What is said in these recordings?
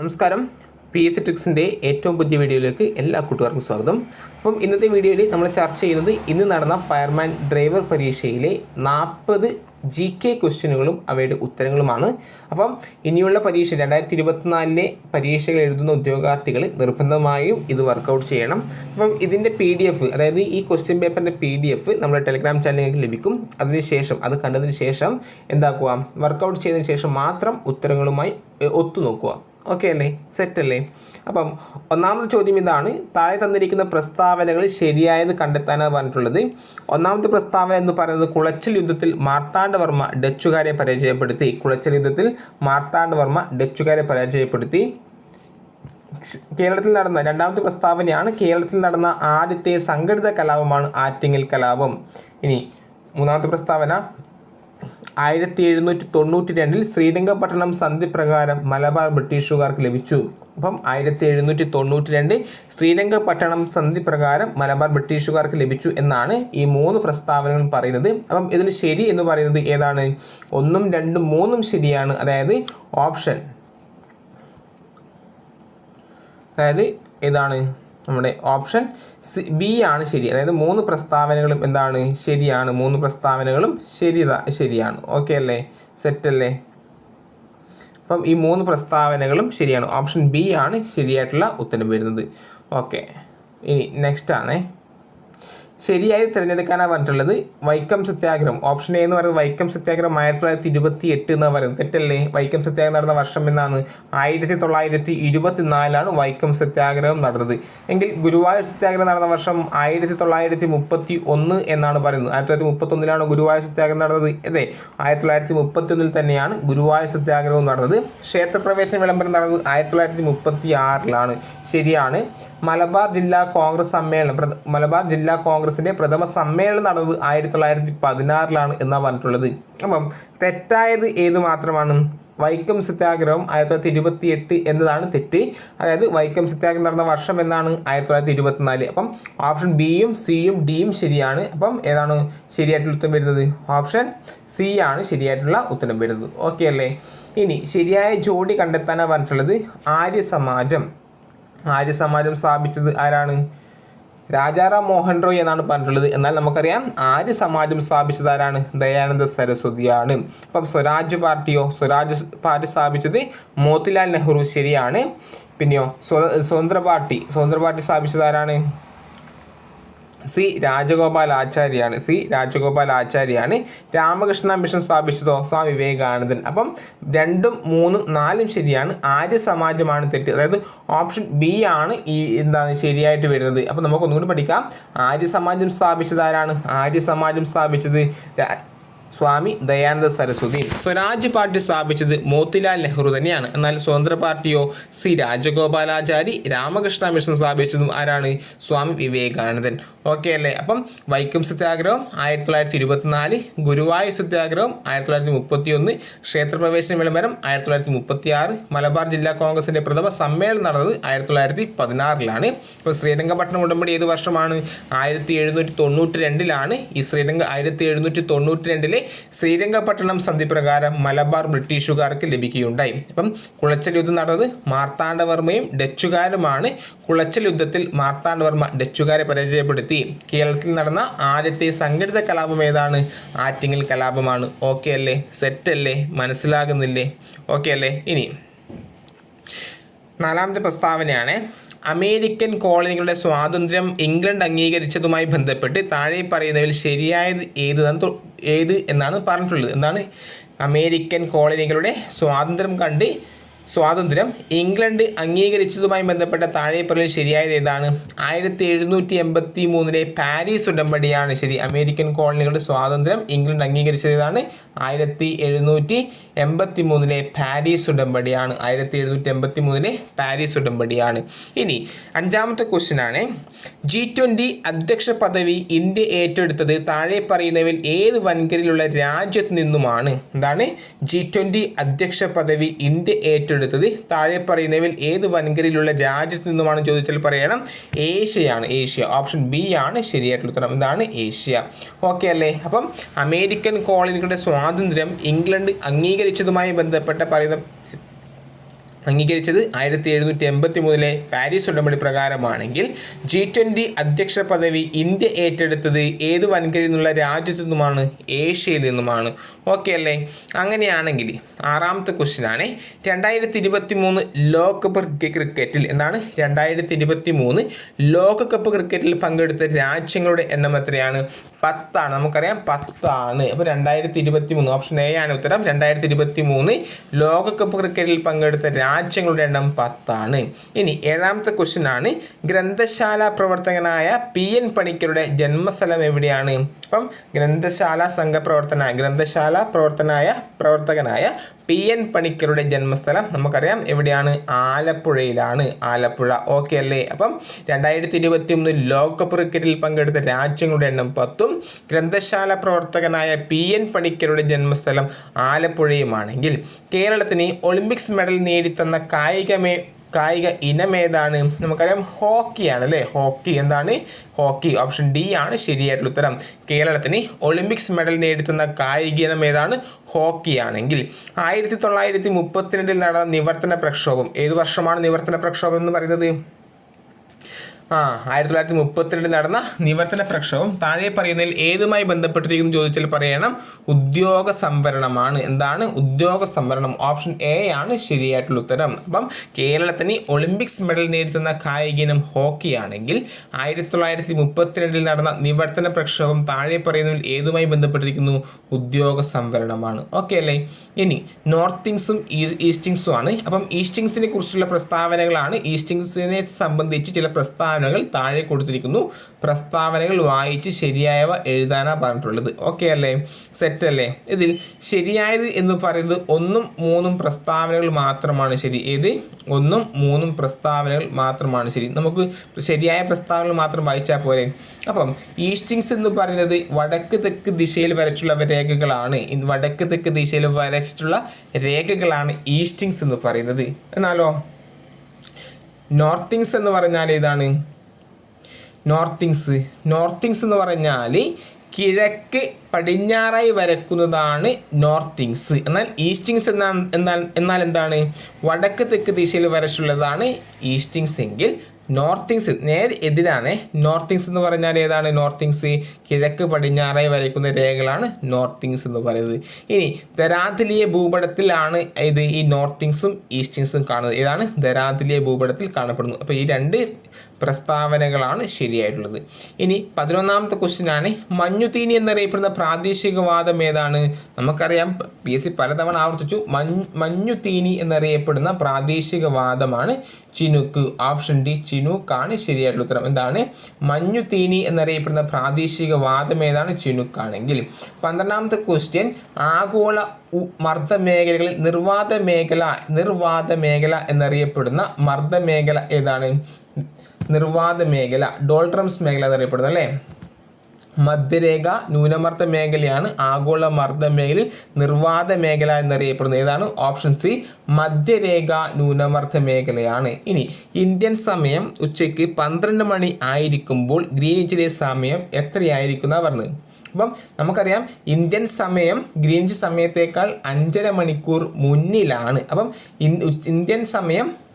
നമസ്കാരം. P S ട്രിക്സിന്റെ ഏറ്റവും പുതിയ വീഡിയോയിലേക്ക് എല്ലാ കൂട്ടുകാർക്കും സ്വാഗതം. അപ്പം ഇന്നത്തെ വീഡിയോയിൽ നമ്മൾ ചർച്ച ചെയ്യുന്നത് ഇന്ന് നടന്ന ഫയർമാൻ ഡ്രൈവർ പരീക്ഷയിലെ നാൽപ്പത് ജി കെ ക്വസ്റ്റ്യനുകളും അവയുടെ ഉത്തരങ്ങളുമാണ്. അപ്പം ഇനിയുള്ള പരീക്ഷ രണ്ടായിരത്തി ഇരുപത്തിനാലിലെ പരീക്ഷകൾ എഴുതുന്ന ഉദ്യോഗാർത്ഥികൾ നിർബന്ധമായും ഇത് വർക്കൗട്ട് ചെയ്യണം. അപ്പം ഇതിന്റെ പി ഡി എഫ് അതായത് ഈ ക്വസ്റ്റ്യൻ പേപ്പറിന്റെ പി ഡി എഫ് നമ്മുടെ ടെലിഗ്രാം ചാനലിലേക്ക് ലഭിക്കും. അതിനുശേഷം അത് കണ്ടതിന് ശേഷം എന്താക്കുക? വർക്കൗട്ട് ചെയ്തതിന് ശേഷം മാത്രം ഉത്തരങ്ങളുമായി ഒത്തു ഒത്തുനോക്കുക. ഓക്കെ അല്ലേ? സെറ്റ് അല്ലേ? അപ്പം ഒന്നാമത്തെ ചോദ്യം ഇതാണ്. താഴെ തന്നിരിക്കുന്ന പ്രസ്താവനകൾ ശരിയായത് കണ്ടെത്താനാണ് പറഞ്ഞിട്ടുള്ളത്. ഒന്നാമത്തെ പ്രസ്താവന എന്ന് പറയുന്നത് കുളച്ചൽ യുദ്ധത്തിൽ മാർത്താണ്ഡവർമ്മ ഡച്ചുകാരെ പരാജയപ്പെടുത്തി. കുളച്ചൽ യുദ്ധത്തിൽ മാർത്താണ്ഡവർമ്മ ഡച്ചുകാരെ പരാജയപ്പെടുത്തി. കേരളത്തിൽ നടന്ന രണ്ടാമത്തെ പ്രസ്താവനയാണ് കേരളത്തിൽ നടന്ന ആദ്യത്തെ സംഘടിത കലാപമാണ് ആറ്റിങ്ങൽ കലാപം. ഇനി മൂന്നാമത്തെ പ്രസ്താവന ആയിരത്തി എഴുന്നൂറ്റി തൊണ്ണൂറ്റി രണ്ടിൽ ശ്രീരംഗപട്ടണം സന്ധി പ്രകാരം മലബാർ ബ്രിട്ടീഷുകാർക്ക് ലഭിച്ചു. അപ്പം ആയിരത്തി എഴുന്നൂറ്റി തൊണ്ണൂറ്റി രണ്ട് ശ്രീരംഗപട്ടണം സന്ധി പ്രകാരം മലബാർ ബ്രിട്ടീഷുകാർക്ക് ലഭിച്ചു എന്നാണ് ഈ മൂന്ന് പ്രസ്താവനകൾ പറയുന്നത്. അപ്പം ഇതിൽ ശരി എന്ന് പറയുന്നത് ഏതാണ്? ഒന്നും രണ്ടും മൂന്നും ശരിയാണ്. അതായത് ഓപ്ഷൻ. അതായത് ഏതാണ്? നമ്മുടെ ഓപ്ഷൻ സി ബി ആണ് ശരി. അതായത് മൂന്ന് പ്രസ്താവനകളും എന്താണ്? ശരിയാണ്. മൂന്ന് പ്രസ്താവനകളും ശരി ശരിയാണ്. ഓക്കെ അല്ലേ? സെറ്റ് അല്ലേ? അപ്പം ഈ മൂന്ന് പ്രസ്താവനകളും ശരിയാണ്. ഓപ്ഷൻ ബി ആണ് ശരിയായിട്ടുള്ള ഉത്തരം വരുന്നത്. ഓക്കെ ഇനി നെക്സ്റ്റ് ആണേ. ശരിയായി തിരഞ്ഞെടുക്കാനാണ് പറഞ്ഞിട്ടുള്ളത്. വൈക്കം സത്യാഗ്രഹം. ഓപ്ഷൻ എ എന്ന് പറയുന്നത് വൈക്കം സത്യാഗ്രഹം ആയിരത്തി തൊള്ളായിരത്തി ഇരുപത്തി എട്ട് എന്ന് പറയുന്നത്. തെറ്റല്ലേ? വൈക്കം സത്യാഗ്രഹം നടന്ന വർഷം എന്നാണ്. ആയിരത്തി തൊള്ളായിരത്തി ഇരുപത്തി നാലാണ് വൈക്കം സത്യാഗ്രഹം നടന്നത്. എങ്കിൽ ഗുരുവായൂർ സത്യാഗ്രഹം നടന്ന വർഷം ആയിരത്തി തൊള്ളായിരത്തി മുപ്പത്തി ഒന്ന് എന്നാണ് പറയുന്നത്. ആയിരത്തി തൊള്ളായിരത്തി മുപ്പത്തി ഒന്നിലാണ് ഗുരുവായൂർ സത്യാഗ്രഹം നടന്നത്. അതെ ആയിരത്തി തൊള്ളായിരത്തി മുപ്പത്തി ഒന്നിൽ തന്നെയാണ് ഗുരുവായൂർ സത്യാഗ്രഹവും നടന്നത്. ക്ഷേത്രപ്രവേശന വിളംബരം നടന്നത് ആയിരത്തി തൊള്ളായിരത്തി മുപ്പത്തി ആറിലാണ് ശരിയാണ്. മലബാർ ജില്ലാ കോൺഗ്രസ് സമ്മേളനം മലബാർ ജില്ലാ കോൺഗ്രസിന്റെ പ്രഥമ സമ്മേളനം നടന്നത് ആയിരത്തി തൊള്ളായിരത്തി പതിനാറിലാണ് എന്നാണ് പറഞ്ഞിട്ടുള്ളത്. അപ്പം തെറ്റായത് ഏത് മാത്രമാണ്? വൈക്കം സത്യാഗ്രഹം ആയിരത്തി തൊള്ളായിരത്തി ഇരുപത്തി എട്ട് എന്നതാണ് തെറ്റ്. അതായത് വൈക്കം സത്യാഗ്രഹം നടന്ന വർഷം എന്നാണ് ആയിരത്തി തൊള്ളായിരത്തി ഇരുപത്തിനാല്. അപ്പം ഓപ്ഷൻ ബിയും സിയും ഡിയും ശരിയാണ്. അപ്പം ഏതാണ് ശരിയായിട്ടുള്ള ഉത്തരം വരുന്നത്? ഓപ്ഷൻ സി ആണ് ശരിയായിട്ടുള്ള ഉത്തരം വരുന്നത്. ഓക്കെ അല്ലേ? ഇനി ശരിയായ ജോഡി കണ്ടെത്താനാണ് പറഞ്ഞിട്ടുള്ളത് ആര്യ സമാജം ആര്യ സമാജം സ്ഥാപിച്ചത് ആരാണ്? രാജാറാം മോഹൻ റോയ് എന്നാണ് പറഞ്ഞിട്ടുള്ളത്. എന്നാൽ നമുക്കറിയാം ആര്യ സമാജം സ്ഥാപിച്ചതാരാണ്? ദയാനന്ദ സരസ്വതിയാണ്. അപ്പം സ്വരാജ് പാർട്ടിയോ സ്വരാജ് പാർട്ടി സ്ഥാപിച്ചത് മോത്തിലാൽ നെഹ്റു ശരിയാണ്. പിന്നെയോ സ്വ സ്വതന്ത്ര പാർട്ടി സ്വതന്ത്ര പാർട്ടി സ്ഥാപിച്ചത് ആരാണ് സി രാജഗോപാൽ ആചാര്യാണ് സി രാജഗോപാൽ ആചാര്യാണ് രാമകൃഷ്ണ മിഷൻ സ്ഥാപിച്ചതോ? സ്വാമി വിവേകാനന്ദൻ. അപ്പം രണ്ടും മൂന്നും നാലും ശരിയാണ്. ആര്യ സമാജമാണ് തെറ്റ്. അതായത് ഓപ്ഷൻ ബി ആണ് ഈ എന്താണ് ശരിയായിട്ട് വരുന്നത്. അപ്പം നമുക്ക് ഒന്നുകൂടി പഠിക്കാം. ആര്യ സമാജം സ്ഥാപിച്ചത് ആരാണ്? ആര്യ സമാജം സ്ഥാപിച്ചത് സ്വാമി ദയാനന്ദ സരസ്വതി സ്വരാജ് പാർട്ടി സ്ഥാപിച്ചത് മോത്തിലാൽ നെഹ്റു തന്നെയാണ്. എന്നാൽ സ്വതന്ത്ര പാർട്ടിയോ സി രാജഗോപാലാചാരി രാമകൃഷ്ണ മിഷൻ സ്ഥാപിച്ചതും ആരാണ്? സ്വാമി വിവേകാനന്ദൻ. ഓക്കെ അല്ലേ? അപ്പം വൈക്കം സത്യാഗ്രഹം ആയിരത്തി തൊള്ളായിരത്തി ഇരുപത്തിനാല് ഗുരുവായൂർ സത്യാഗ്രഹം ആയിരത്തി തൊള്ളായിരത്തി മുപ്പത്തി ഒന്ന് ക്ഷേത്രപ്രവേശന വിളംബരം ആയിരത്തി തൊള്ളായിരത്തി മുപ്പത്തി ആറ് മലബാർ ജില്ലാ കോൺഗ്രസിന്റെ പ്രഥമ സമ്മേളനം നടന്നത് ആയിരത്തി തൊള്ളായിരത്തി പതിനാറിലാണ് ഇപ്പോൾ ശ്രീരംഗപട്ടണം ഉടമ്പടി ഏത് വർഷമാണ്? ആയിരത്തി എഴുന്നൂറ്റി തൊണ്ണൂറ്റി രണ്ടിലാണ് ഈ ശ്രീരംഗ ആയിരത്തി എഴുന്നൂറ്റി തൊണ്ണൂറ്റി രണ്ടിലെ ശ്രീരംഗപട്ടണം സന്ധി പ്രകാരം മലബാർ ബ്രിട്ടീഷുകാർക്ക് ലഭിക്കുകയുണ്ടായി. അപ്പം കുളച്ചൽ യുദ്ധം നടന്നത് മാർത്താണ്ഡവർമ്മയും ഡച്ചുകാരുമാണ്. കുളച്ചൽ യുദ്ധത്തിൽ മാർത്താണ്ഡവർമ്മ ഡച്ചുകാരെ പരാജയപ്പെടുത്തി. കേരളത്തിൽ നടന്ന ആദ്യത്തെ സംഘടിത കലാപം ഏതാണ്? ആറ്റിങ്ങൽ കലാപമാണ്. ഓക്കെ അല്ലേ? സെറ്റ് അല്ലേ മനസ്സിലാകുന്നില്ലേ? ഓക്കെ അല്ലേ? ഇനി നാലാമത്തെ പ്രസ്താവനയാണ് അമേരിക്കൻ കോളനികളുടെ സ്വാതന്ത്ര്യം ഇംഗ്ലണ്ട് അംഗീകരിച്ചതുമായി ബന്ധപ്പെട്ട് താഴെ പറയുന്നതിൽ ശരിയായത് ഏത് എന്ന് ഏത് എന്നാണ് പറഞ്ഞിട്ടുള്ളത്. എന്താണ്? അമേരിക്കൻ കോളനികളുടെ സ്വാതന്ത്ര്യം കണ്ട് സ്വാതന്ത്ര്യം ഇംഗ്ലണ്ട് അംഗീകരിച്ചതുമായി ബന്ധപ്പെട്ട താഴെ പറയുന്നത് ശരിയായത് ഏതാണ്? ആയിരത്തി എഴുന്നൂറ്റി എൺപത്തി മൂന്നിലെ പാരീസ് ഉടമ്പടിയാണ്. ശരി അമേരിക്കൻ കോളനികളുടെ സ്വാതന്ത്ര്യം ഇംഗ്ലണ്ട് അംഗീകരിച്ചത് ഏതാണ്? ആയിരത്തി എഴുന്നൂറ്റി എൺപത്തി മൂന്നിലെ പാരീസ് ഉടമ്പടിയാണ്. ആയിരത്തി എഴുന്നൂറ്റി എൺപത്തി മൂന്നിലെ പാരീസ് ഉടമ്പടിയാണ്. ഇനി അഞ്ചാമത്തെ ക്വസ്റ്റ്യനാണ്. ജി ട്വന്റി അധ്യക്ഷ പദവി ഇന്ത്യ ഏറ്റെടുത്തത് താഴെ പറയുന്നവയിൽ ഏത് വൻകരയിലുള്ള രാജ്യത്ത് നിന്നുമാണ്? എന്താണ്? ജി ട്വന്റി അധ്യക്ഷ പദവി ഇന്ത്യ ഏറ്റെടുത്തത് താഴെ പറയുന്നവയിൽ ഏത് വൻകരയിലുള്ള രാജ്യത്ത് നിന്നുമാണ് ചോദിച്ചാൽ പറയണം. ഏഷ്യയാണ്. ഏഷ്യ. ഓപ്ഷൻ ബി ആണ്. ശരിയായിട്ടുള്ള ഉത്തരം. എന്താണ് ഏഷ്യ. ഓക്കെ അല്ലേ? അപ്പം അമേരിക്കൻ കോളനികളുടെ സ്വാതന്ത്ര്യം ഇംഗ്ലണ്ട് അംഗീകരിച്ചതുമായി ബന്ധപ്പെട്ട പറയുന്ന അംഗീകരിച്ചത് ആയിരത്തി എഴുന്നൂറ്റി എൺപത്തി മൂന്നിലെ പാരീസ് ഉടമ്പടി പ്രകാരമാണെങ്കിൽ ജി ട്വന്റി അധ്യക്ഷ പദവി ഇന്ത്യ ഏറ്റെടുത്തത് ഏത് വൻകരയിൽ നിന്നുള്ള രാജ്യത്തു നിന്നുമാണ്? ഏഷ്യയിൽ നിന്നുമാണ്. ഓക്കെ അല്ലേ? അങ്ങനെയാണെങ്കിൽ ആറാമത്തെ ക്വസ്റ്റ്യൻ ആണ്. രണ്ടായിരത്തി ഇരുപത്തി മൂന്ന് ലോകകപ്പ് ക്രിക്കറ്റിൽ എന്താണ്? രണ്ടായിരത്തി ഇരുപത്തി മൂന്ന് ലോകകപ്പ് ക്രിക്കറ്റിൽ പങ്കെടുത്ത രാജ്യങ്ങളുടെ എണ്ണം എത്രയാണ്? പത്താണ്. നമുക്കറിയാം പത്താണ്. അപ്പോൾ രണ്ടായിരത്തി ഇരുപത്തി മൂന്ന് ഓപ്ഷൻ എ ആണ് ഉത്തരം. രണ്ടായിരത്തി ഇരുപത്തി മൂന്ന് ലോകകപ്പ് ക്രിക്കറ്റിൽ പങ്കെടുത്ത രാജ്യങ്ങളുടെ എണ്ണം പത്താണ്. ഇനി ഏഴാമത്തെ ക്വസ്റ്റ്യൻ ആണ്. ഗ്രന്ഥശാല പ്രവർത്തകനായ പി എൻ പണിക്കരുടെ ജന്മസ്ഥലം എവിടെയാണ്? അപ്പം ഗ്രന്ഥശാല സംഘപ്രവർത്തന ഗ്രന്ഥശാല പ്രവർത്തനായ പ്രവർത്തകനായ പി എൻ പണിക്കരുടെ ജന്മസ്ഥലം നമുക്കറിയാം. എവിടെയാണ്? ആലപ്പുഴയിലാണ്. ആലപ്പുഴ. ഓക്കെ അല്ലേ? അപ്പം രണ്ടായിരത്തി ഇരുപത്തി മൂന്ന് ലോകകപ്പ് ക്രിക്കറ്റിൽ പങ്കെടുത്ത രാജ്യങ്ങളുടെ എണ്ണം പത്തും. ഗ്രന്ഥശാല പ്രവർത്തകനായ പി എൻ പണിക്കരുടെ ജന്മസ്ഥലം ആലപ്പുഴയുമാണെങ്കിൽ കേരളത്തിന് ഒളിമ്പിക്സ് മെഡൽ നേടിത്തന്ന കായികമേ കായിക ഇനം ഏതാണ്? നമുക്കറിയാം ഹോക്കിയാണ് അല്ലേ? ഹോക്കി എന്താണ്? ഹോക്കി ഓപ്ഷൻ ഡി ആണ് ശരിയായിട്ടുള്ള ഉത്തരം. കേരളത്തിന് ഒളിമ്പിക്സ് മെഡൽ നേടിത്തുന്ന കായിക ഇനം ഏതാണ്? ഹോക്കി ആണെങ്കിൽ ആയിരത്തി തൊള്ളായിരത്തി മുപ്പത്തിരണ്ടിൽ നടന്ന നിവർത്തന പ്രക്ഷോഭം. ഏത് വർഷമാണ് നിവർത്തന പ്രക്ഷോഭം എന്ന് പറയുന്നത്? ആ ആയിരത്തി തൊള്ളായിരത്തി മുപ്പത്തിരണ്ടിൽ നടന്ന നിവർത്തന പ്രക്ഷോഭം താഴെ പറയുന്നതിൽ ഏതുമായി ബന്ധപ്പെട്ടിരിക്കുന്നു ചോദിച്ചാൽ പറയണം ഉദ്യോഗ സംവരണമാണ്. എന്താണ് ഉദ്യോഗ സംവരണം? ഓപ്ഷൻ എ ആണ് ശരിയായിട്ടുള്ള ഉത്തരം. അപ്പം കേരളത്തിന് ഒളിമ്പിക്സ് മെഡൽ നേരിടുന്ന കായിക ഇനം ഹോക്കി ആണെങ്കിൽ ആയിരത്തി തൊള്ളായിരത്തി മുപ്പത്തിരണ്ടിൽ നടന്ന നിവർത്തന പ്രക്ഷോഭം താഴെ പറയുന്നതിൽ ഏതുമായി ബന്ധപ്പെട്ടിരിക്കുന്നു? ഉദ്യോഗ സംവരണമാണ്. ഓക്കെ അല്ലേ? ഇനി നോർത്തിങ്സും ഈസ്റ്റിങ്സും ആണ്. അപ്പം ഈസ്റ്റിങ്സിനെ കുറിച്ചുള്ള പ്രസ്താവനകളാണ്. ഈസ്റ്റിങ്സിനെ സംബന്ധിച്ച് ചില പ്രസ്താവനകൾ താഴെ കൊടുത്തിരിക്കുന്നു. പ്രസ്താവനകൾ വായിച്ച് ശരിയായവ എഴുതാനാണ് പറഞ്ഞിട്ടുള്ളത്. ഓക്കെ അല്ലേ? സെറ്റ് അല്ലേ? ഇതിൽ ശരിയായത് എന്ന് പറയുന്നത് ഒന്നും മൂന്നും പ്രസ്താവനകൾ മാത്രമാണ് ശരി. ഏത്? ഒന്നും മൂന്നും പ്രസ്താവനകൾ മാത്രമാണ് ശരി. നമുക്ക് ശരിയായ പ്രസ്താവനകൾ മാത്രം വായിച്ചാൽ പോരെ. അപ്പം ഈസ്റ്റിങ്സ് എന്ന് പറയുന്നത് വടക്ക് തെക്ക് ദിശയിൽ വരച്ചുള്ള രേഖകളാണ്. വടക്ക് തെക്ക് ദിശയിൽ വരച്ചിട്ടുള്ള രേഖകളാണ് ഈസ്റ്റിങ്സ് എന്ന് പറയുന്നത്. എന്നാലോ? നോർത്തിങ്സ് എന്ന് പറഞ്ഞാൽ ഏതാണ്? നോർത്തിങ്സ് നോർത്തിങ്സ് എന്ന് പറഞ്ഞാൽ കിഴക്ക് പടിഞ്ഞാറായി വരക്കുന്നതാണ് നോർത്തിങ്സ് എന്നാൽ ഈസ്റ്റിങ്സ് എന്നാൽ എന്നാൽ എന്നാൽ എന്താണ്? വടക്ക് തെക്ക് ദിശയിൽ വരച്ചുള്ളതാണ് ഈസ്റ്റിങ്സ് എങ്കിൽ നോർത്തിങ്സ് നേരെ എതിരാണ്. നോർത്തിങ്സ് എന്ന് പറഞ്ഞാൽ ഏതാണ്? നോർത്തിങ്സ് കിഴക്ക് പടിഞ്ഞാറായി വരയ്ക്കുന്ന രേഖകളാണ് നോർത്തിങ്സ് എന്ന് പറയുന്നത്. ഇനി ദരാതിലിയ ഭൂപടത്തിലാണ് ഇത് ഈ നോർത്തിങ്സും ഈസ്റ്റിങ്സും കാണുന്നത്. ഏതാണ്? ദരാതിലിയ ഭൂപടത്തിൽ കാണപ്പെടുന്നത്. അപ്പോൾ ഈ രണ്ട് പ്രസ്താവനകളാണ് ശരിയായിട്ടുള്ളത്. ഇനി പതിനൊന്നാമത്തെ ക്വസ്റ്റ്യനാണ് മഞ്ഞുതീനി എന്നറിയപ്പെടുന്ന പ്രാദേശികവാദം ഏതാണ്? നമുക്കറിയാം പി എസ് സി പലതവണ ആവർത്തിച്ചു മഞ്ഞ് മഞ്ഞുതീനി എന്നറിയപ്പെടുന്ന പ്രാദേശികവാദമാണ് ചിനുക്ക്. ഓപ്ഷൻ ഡി ചിനുക്കാണ് ശരിയായിട്ടുള്ള ഉത്തരം. എന്താണ്? മഞ്ഞുതീനി എന്നറിയപ്പെടുന്ന പ്രാദേശികവാദം ഏതാണ്? ചിനുക്കാണെങ്കിൽ. പന്ത്രണ്ടാമത്തെ ക്വസ്റ്റ്യൻ ആഗോള മർദ്ദ മേഖലകളിൽ നിർവാത മേഖല നിർവാത മേഖല എന്നറിയപ്പെടുന്ന മർദ്ദ മേഖല ഏതാണ്? നിർവാത മേഖല ഡോൾട്രംസ് മേഖല എന്നറിയപ്പെടുന്നത് അല്ലേ? മധ്യരേഖ ന്യൂനമർദ്ദ മേഖലയാണ് ആഗോള മർദ്ദ മേഖലയിൽ നിർവാത മേഖല എന്നറിയപ്പെടുന്നത്. ഏതാണ്? ഓപ്ഷൻ സി മധ്യരേഖ ന്യൂനമർദ്ദ മേഖലയാണ്. ഇനി ഇന്ത്യൻ സമയം ഉച്ചയ്ക്ക് പന്ത്രണ്ട് മണി ആയിരിക്കുമ്പോൾ ഗ്രീനിച്ചിലെ സമയം എത്രയായിരിക്കും പറഞ്ഞത്? അപ്പം നമുക്കറിയാം ഇന്ത്യൻ സമയം ഗ്രീനിച്ച് സമയത്തേക്കാൾ അഞ്ചര മണിക്കൂർ മുന്നിലാണ്. അപ്പം ഇന്ത്യൻ സമയം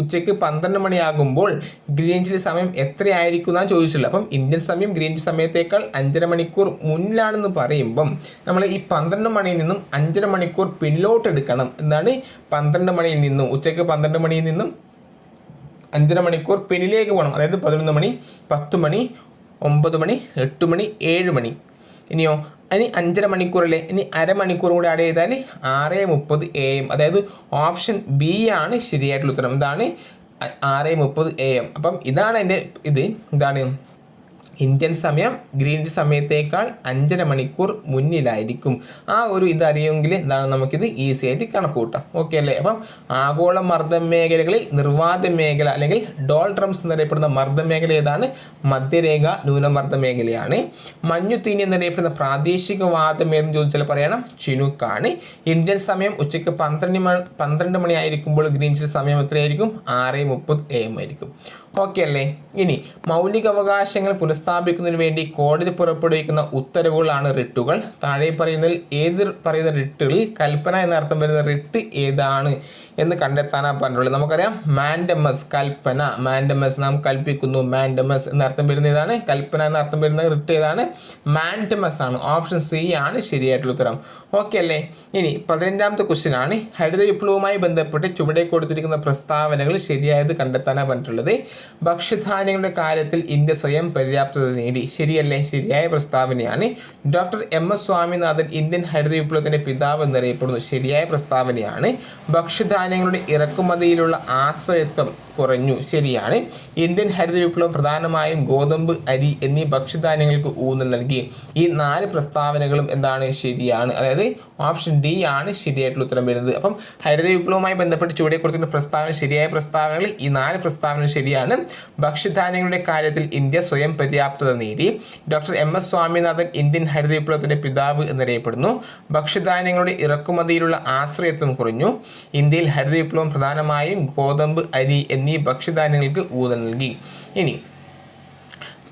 ഉച്ചയ്ക്ക് പന്ത്രണ്ട് മണിയാകുമ്പോൾ ഗ്രീനിച്ചിലെ സമയം എത്രയായിരിക്കും എന്നാണ് ചോദിച്ചില്ല അപ്പം ഇന്ത്യൻ സമയം ഗ്രീനിച്ച് സമയത്തേക്കാൾ അഞ്ചര മണിക്കൂർ മുന്നിലാണെന്ന് പറയുമ്പം നമ്മൾ ഈ പന്ത്രണ്ട് മണിയിൽ നിന്നും അഞ്ചര മണിക്കൂർ പിന്നിലോട്ട് എടുക്കണം എന്നാണ് പന്ത്രണ്ട് മണിയിൽ നിന്നും ഉച്ചയ്ക്ക് പന്ത്രണ്ട് മണിയിൽ നിന്നും അഞ്ചര മണിക്കൂർ പിന്നിലേക്ക് പോകണം. അതായത് പതിനൊന്ന് മണി പത്ത് മണി ഒമ്പത് മണി എട്ട് മണി ഏഴ് മണി. ഇനിയോ ഇനി അഞ്ചര മണിക്കൂറല്ലേ ഇനി അരമണിക്കൂർ കൂടി ആഡ് ചെയ്താൽ ആറ് മുപ്പത് എ എം അതായത് ഓപ്ഷൻ ബി ആണ് ശരിയായിട്ടുള്ള ഉത്തരം. എന്താണ് ആറ് മുപ്പത് എ എം അപ്പം ഇതാണ് എന്റെ ഇത്. എന്താണ് ഇന്ത്യൻ സമയം ഗ്രീനിച്ച് സമയത്തേക്കാൾ അഞ്ചര മണിക്കൂർ മുന്നിലായിരിക്കും. ആ ഒരു ഇതറിയുമെങ്കിൽ എന്താണ് നമുക്കിത് ഈസി ആയിട്ട് കണക്കൂട്ടാം ഓക്കെ അല്ലേ? അപ്പം ആഗോള മർദ്ദ മേഖലകളിൽ നിർവാത മേഖല അല്ലെങ്കിൽ ഡോൾ ഡ്രംസ് എന്നറിയപ്പെടുന്ന മർദ്ദ മേഖല ഏതാണ്? മധ്യരേഖ ന്യൂനമർദ്ദ മേഖലയാണ് മഞ്ഞുത്തീനി എന്നറിയപ്പെടുന്ന പ്രാദേശിക വാദം ഏതെന്ന് ചോദിച്ചാൽ പറയണം? ചിനുക്കാണ്. ഇന്ത്യൻ സമയം ഉച്ചയ്ക്ക് പന്ത്രണ്ട് മണി പന്ത്രണ്ട് മണി ആയിരിക്കുമ്പോൾ ഗ്രീനിച്ചിൽ സമയം എത്രയായിരിക്കും? ആറ് മുപ്പത് എ എം ആയിരിക്കും. ഓക്കെ അല്ലേ? ഇനി മൗലികാവകാശങ്ങൾ പുനഃസ്ഥാപിക്കുന്നതിന് വേണ്ടി കോടതി പുറപ്പെടുവിക്കുന്ന ഉത്തരവുകളാണ് റിട്ടുകൾ. താഴെ പറയുന്നതിൽ ഏത് പറയുന്ന റിട്ടുകളിൽ കൽപ്പന എന്നർത്ഥം വരുന്ന റിട്ട് ഏതാണ്? എന്ന് കണ്ടെത്താനാണ് പറഞ്ഞിട്ടുള്ളത്. നമുക്കറിയാം മാൻഡമസ് കൽപ്പന. മാൻഡമസ് നാം കൽപ്പിക്കുന്നു. മാൻഡമസ് എന്നർത്ഥം വരുന്ന ഇതാണ് കൽപ്പന എന്നർത്ഥം വരുന്ന റിട്ട് ഏതാണ്? മാൻഡമസ് ആണ്. ഓപ്ഷൻ സി ആണ് ശരിയായിട്ടുള്ള ഉത്തരം. ഓക്കെ അല്ലേ? ഇനി പതിനഞ്ചാമത്തെ ക്വസ്റ്റ്യൻ ആണ്. ഹരിത വിപ്ലവവുമായി ബന്ധപ്പെട്ട് ചുവടെ കൊടുത്തിരിക്കുന്ന പ്രസ്താവനകൾ ശരിയായത് കണ്ടെത്താനാണ് പറഞ്ഞിട്ടുള്ളത്. ഭക്ഷ്യധാന്യങ്ങളുടെ കാര്യത്തിൽ ഇന്ത്യ സ്വയം പര്യാപ്തത നേടി. ശരിയല്ലേ? ശരിയായ പ്രസ്താവനയാണ്. Doctor M S Swaminathan Indian ഹരിത വിപ്ലവത്തിന്റെ പിതാവ് എന്നറിയപ്പെടുന്നു. ശരിയായ പ്രസ്താവനയാണ്. ഭക്ഷ്യധാന്യങ്ങളുടെ ഇറക്കുമതിയിലുള്ള ആശ്രയത്വം കുറഞ്ഞു. ശരിയാണ്. ഇന്ത്യൻ ഹരിത വിപ്ലവം പ്രധാനമായും ഗോതമ്പ് അരി എന്നീ ഭക്ഷ്യധാന്യങ്ങൾക്ക് ഊന്നൽ നൽകി. ഈ നാല് പ്രസ്താവനകളും എന്താണ്? ശരിയാണ്. അതായത് ഓപ്ഷൻ ഡി ആണ് ശരിയായിട്ടുള്ള ഉത്തരം വരുന്നത്. അപ്പം ഹരിത വിപ്ലവവുമായി ബന്ധപ്പെട്ട് ചുവടെ കൊടുത്തിരുന്ന പ്രസ്താവന ശരിയായ പ്രസ്താവനകൾ ഈ നാല് പ്രസ്താവന ശരിയാണ്. ഭക്ഷ്യധാന്യങ്ങളുടെ കാര്യത്തിൽ ഇന്ത്യ സ്വയം പര്യാപ്തത നേടി. Doctor M S Swaminathan Indian ഹരിത വിപ്ലവത്തിന്റെ പിതാവ് എന്നറിയപ്പെടുന്നു. ഭക്ഷ്യധാന്യങ്ങളുടെ ഇറക്കുമതിയിലുള്ള ആശ്രയത്വം കുറഞ്ഞു. ഇന്ത്യയിൽ ഹരിത വിപ്ലവം പ്രധാനമായും ഗോതമ്പ് അരി എന്നീ ഭക്ഷ്യധാന്യങ്ങൾക്ക് ഊന്നൽ നൽകി. ഇനി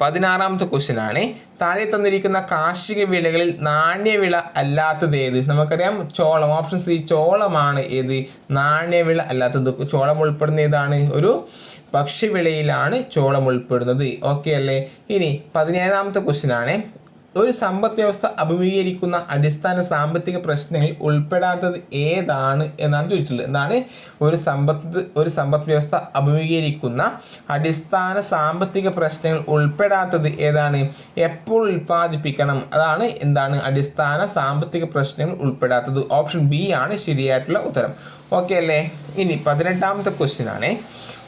പതിനാറാമത്തെ ക്വസ്റ്റ്യൻ ആണ്. താഴെ തന്നിരിക്കുന്ന കാർഷിക വിളകളിൽ നാണ്യവിള അല്ലാത്തത് ഏത്? നമുക്കറിയാം ചോളം. ഓപ്ഷൻ സി ചോളമാണ് ഏത്? നാണ്യവിള അല്ലാത്തത്. ചോളം ഉൾപ്പെടുന്ന ഏതാണ്? ഒരു ഭക്ഷ്യവിളയിലാണ് ചോളം ഉൾപ്പെടുന്നത്. ഓക്കെ അല്ലേ? ഇനി പതിനേഴാമത്തെ ക്വസ്റ്റ്യൻ ആണ്. ഒരു സമ്പദ് വ്യവസ്ഥ അഭിമുഖീകരിക്കുന്ന അടിസ്ഥാന സാമ്പത്തിക പ്രശ്നങ്ങളിൽ ഉൾപ്പെടാത്തത് ഏതാണ് എന്നാണ് ചോദിച്ചിട്ടുള്ളത്. എന്താണ്? ഒരു സമ്പത്ത് ഒരു സമ്പദ് വ്യവസ്ഥ അഭിമുഖീകരിക്കുന്ന അടിസ്ഥാന സാമ്പത്തിക പ്രശ്നങ്ങൾ ഉൾപ്പെടാത്തത് ഏതാണ്? എപ്പോൾ ഉൽപ്പാദിപ്പിക്കണം? അതാണ് എന്താണ് അടിസ്ഥാന സാമ്പത്തിക പ്രശ്നങ്ങൾ ഉൾപ്പെടാത്തത്. ഓപ്ഷൻ ബി ആണ് ശരിയായിട്ടുള്ള ഉത്തരം. ഓക്കെ അല്ലേ? ഇനി പതിനെട്ടാമത്തെ ക്വസ്റ്റ്യൻ ആണ്.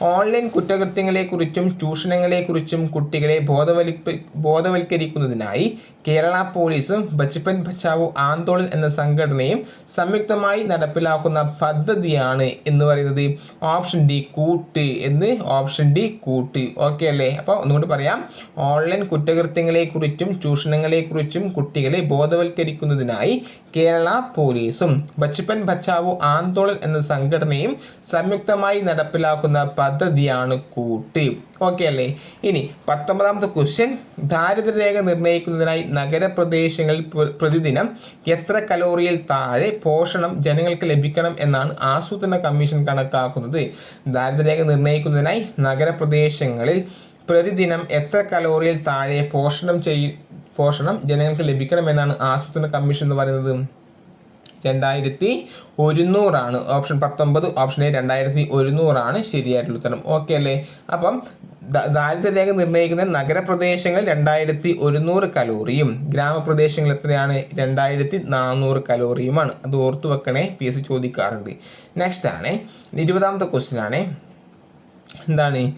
ഓൺലൈൻ കുറ്റകൃത്യങ്ങളെക്കുറിച്ചും ചൂഷണങ്ങളെക്കുറിച്ചും കുട്ടികളെ ബോധവൽപ്പ ബോധവൽക്കരിക്കുന്നതിനായി കേരള പോലീസും ബച്ചപ്പൻ ബച്ചാവോ ആന്തോളൻ എന്ന സംഘടനയും സംയുക്തമായി നടപ്പിലാക്കുന്ന പദ്ധതിയാണ് എന്ന് പറയുന്നത്. ഓപ്ഷൻ ഡി കൂട്ട് എന്ന് ഓപ്ഷൻ ഡി കൂട്ട്. ഓക്കെ അല്ലേ? അപ്പോൾ ഒന്നുകൂടി പറയാം. ഓൺലൈൻ കുറ്റകൃത്യങ്ങളെക്കുറിച്ചും ചൂഷണങ്ങളെക്കുറിച്ചും കുട്ടികളെ ബോധവൽക്കരിക്കുന്നതിനായി കേരള പോലീസും ബച്ചപ്പൻ ബച്ചാവോ ആന്തോളൻ എന്ന സംഘടനയും സംയുക്തമായി നടപ്പിലാക്കുന്ന പദ്ധതിയാണ് കൂട്ട്. ഓക്കെ അല്ലേ? ഇനി പത്തൊമ്പതാമത്തെ ക്വസ്റ്റ്യൻ ദാരിദ്ര്യരേഖ നിർണയിക്കുന്നതിനായി നഗരപ്രദേശങ്ങളിൽ പ്രതിദിനം എത്ര കലോറിയിൽ താഴെ പോഷണം ജനങ്ങൾക്ക് ലഭിക്കണം എന്നാണ് ആസൂത്രണ കമ്മീഷൻ കണക്കാക്കുന്നത്. ദാരിദ്ര്യരേഖ നിർണയിക്കുന്നതിനായി നഗരപ്രദേശങ്ങളിൽ പ്രതിദിനം എത്ര കലോറിയിൽ താഴെ പോഷണം ചെയ് പോഷണം ജനങ്ങൾക്ക് ലഭിക്കണം എന്നാണ് ആസൂത്രണ കമ്മീഷൻ എന്ന് പറയുന്നത്. രണ്ടായിരത്തി ഒരുന്നൂറാണ്. ഓപ്ഷൻ പത്തൊമ്പത് ഓപ്ഷൻ എ രണ്ടായിരത്തി ഒരുന്നൂറാണ് ശരിയായിട്ടുള്ള ഉത്തരം. ഓക്കെ അല്ലേ? അപ്പം ദാരിദ്ര്യ ദാരിദ്ര്യരേഖ നിർണയിക്കുന്ന നഗരപ്രദേശങ്ങൾ രണ്ടായിരത്തി ഒരുന്നൂറ് കലോറിയും ഗ്രാമപ്രദേശങ്ങൾ എത്രയാണ്? രണ്ടായിരത്തി നാനൂറ് കലോറിയുമാണ്. അത് ഓർത്തു വെക്കണേ പി എസ് ചോദിക്കാറുണ്ട്. നെക്സ്റ്റ് ആണ് ഇരുപതാമത്തെ ക്വസ്റ്റ്യൻ ആണ്. എന്താണ്?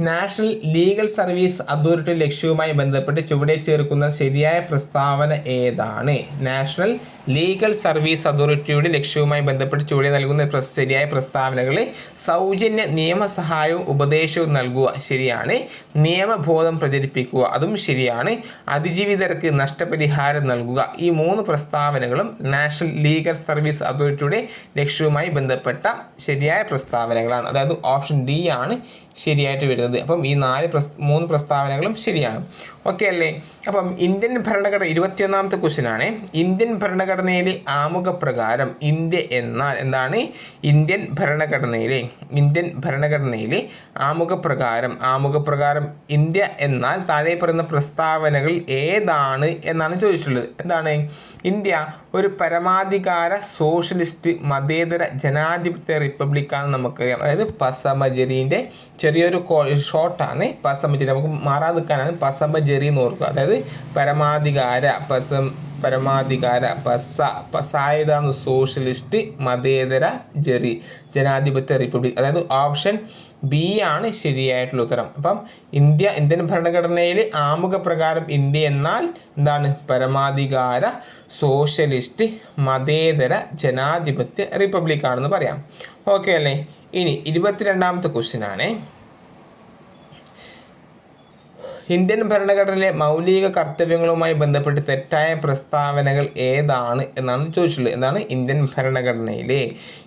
നാഷണൽ ലീഗൽ സർവീസ് അതോറിറ്റി ലക്ഷ്യവുമായി ബന്ധപ്പെട്ട് ചുവടെ ചേർക്കുന്ന ശരിയായ പ്രസ്താവന ഏതാണ്? നാഷണൽ ലീഗൽ സർവീസ് അതോറിറ്റിയുടെ ലക്ഷ്യവുമായി ബന്ധപ്പെട്ട് ചുവടെ നൽകുന്ന ശരിയായ പ്രസ്താവനകൾ സൗജന്യ നിയമസഹായവും ഉപദേശവും നൽകുക ശരിയാണ്. നിയമബോധം പ്രചരിപ്പിക്കുക അതും ശരിയാണ്. അതിജീവിതർക്ക് നഷ്ടപരിഹാരം നൽകുക. ഈ മൂന്ന് പ്രസ്താവനകളും നാഷണൽ ലീഗൽ സർവീസ് അതോറിറ്റിയുടെ ലക്ഷ്യവുമായി ബന്ധപ്പെട്ട ശരിയായ പ്രസ്താവനകളാണ്. അതായത് ഓപ്ഷൻ ഡി ആണ് ശരിയായിട്ട് വരുന്നത്. അപ്പം ഈ നാല് പ്രസ് മൂന്ന് പ്രസ്താവനകളും ശരിയാണ്. ഓക്കെ അല്ലേ അപ്പം ഇന്ത്യൻ ഭരണഘടന ഇരുപത്തിയൊന്നാമത്തെ ക്വസ്റ്റ്യൻ ആണ്. ഇന്ത്യൻ ഭരണഘടനയിലെ ആമുഖ പ്രകാരം ഇന്ത്യ എന്നാൽ എന്താണ്? ഇന്ത്യൻ ഭരണഘടനയിലെ ഇന്ത്യൻ ഭരണഘടനയിലെ ആമുഖ പ്രകാരം ആമുഖ പ്രകാരം ഇന്ത്യ എന്നാൽ താഴെ പറയുന്ന പ്രസ്താവനകൾ ഏതാണ് എന്നാണ് ചോദിച്ചിട്ടുള്ളത്. എന്താണ്? ഇന്ത്യ ഒരു പരമാധികാര സോഷ്യലിസ്റ്റ് മതേതര ജനാധിപത്യ റിപ്പബ്ലിക്കാണ് നമുക്കറിയാം. അതായത് പസമജരീന്റെ ചെറിയൊരു ഷോർട്ടാണ് പസമജരി നമുക്ക് മാറാതെ നിൽക്കാനാണ് പസമജരി എന്ന് ഓർക്കുക. അതായത് പരമാധികാര പസം പരമാധികാര പസ പസായതാണ് സോഷ്യലിസ്റ്റ് മതേതര ജെറി ജനാധിപത്യ റിപ്പബ്ലിക് അതായത് ഓപ്ഷൻ ബി ആണ് ശരിയായിട്ടുള്ള ഉത്തരം. അപ്പം ഇന്ത്യ ഇന്ത്യൻ ഭരണഘടനയിൽ ആമുഖ പ്രകാരം ഇന്ത്യ എന്നാൽ എന്താണ്? പരമാധികാര സോഷ്യലിസ്റ്റ് മതേതര ജനാധിപത്യ റിപ്പബ്ലിക് ആണെന്ന് പറയാം. ഓക്കെ അല്ലേ? ഇനി ഇരുപത്തിരണ്ടാമത്തെ ക്വസ്റ്റ്യൻ ആണ്. ഇന്ത്യൻ ഭരണഘടനയിലെ മൗലിക കർത്തവ്യങ്ങളുമായി ബന്ധപ്പെട്ട് തെറ്റായ പ്രസ്താവനകൾ ഏതാണ് എന്നാണ് ചോദിച്ചിട്ടുള്ളത്. എന്താണ് ഇന്ത്യൻ ഭരണഘടനയിലെ